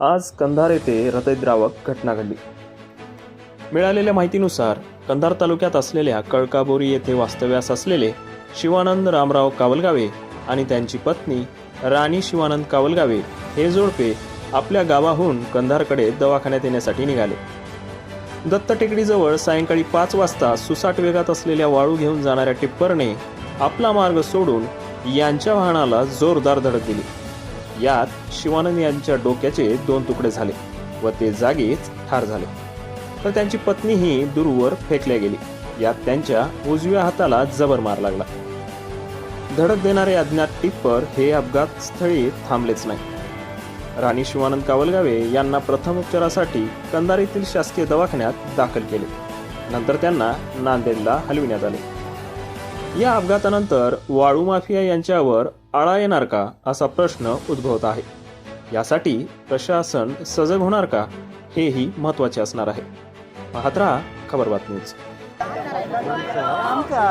आज कंधार येथे हृदयद्रावक घटना घडली. मिळालेल्या माहितीनुसार कंधार तालुक्यात असलेल्या कळकाबोरी येथे वास्तव्यास असलेले शिवानंद रामराव कावलगावे आणि त्यांची पत्नी राणी शिवानंद कावलगावे हे जोडपे आपल्या गावाहून कंधारकडे दवाखान्यात येण्यासाठी निघाले. दत्त टेकडीजवळ सायंकाळी पाच वाजता सुसाट वेगात असलेल्या वाळू घेऊन जाणाऱ्या टिप्परने आपला मार्ग सोडून यांच्या वाहनाला जोरदार धडक दिली. यात शिवानंद यांच्या डोक्याचे दोन तुकडे झाले व ते जागीच ठार झाले. तर त्यांची पत्नीही दूरवर फेकल्या गेली. यात त्यांच्या उजव्या हाताला जबर मार लागला. धडक देणारे अज्ञात टिप्पर हे अपघात स्थळी थांबलेच नाही. राणी शिवानंद कावलगावे यांना प्रथम उपचारासाठी कंदारीतील शासकीय दवाखान्यात दाखल केले. नंतर त्यांना नांदेडला हलविण्यात आले. या अपघातानंतर वाळू माफिया यांच्यावर आळा येणार का असा प्रश्न उद्भवत आहे. यासाठी प्रशासन सजग होणार का हेही महत्त्वाचे असणार आहे. पाहत राहा खबर बातमीच आमचा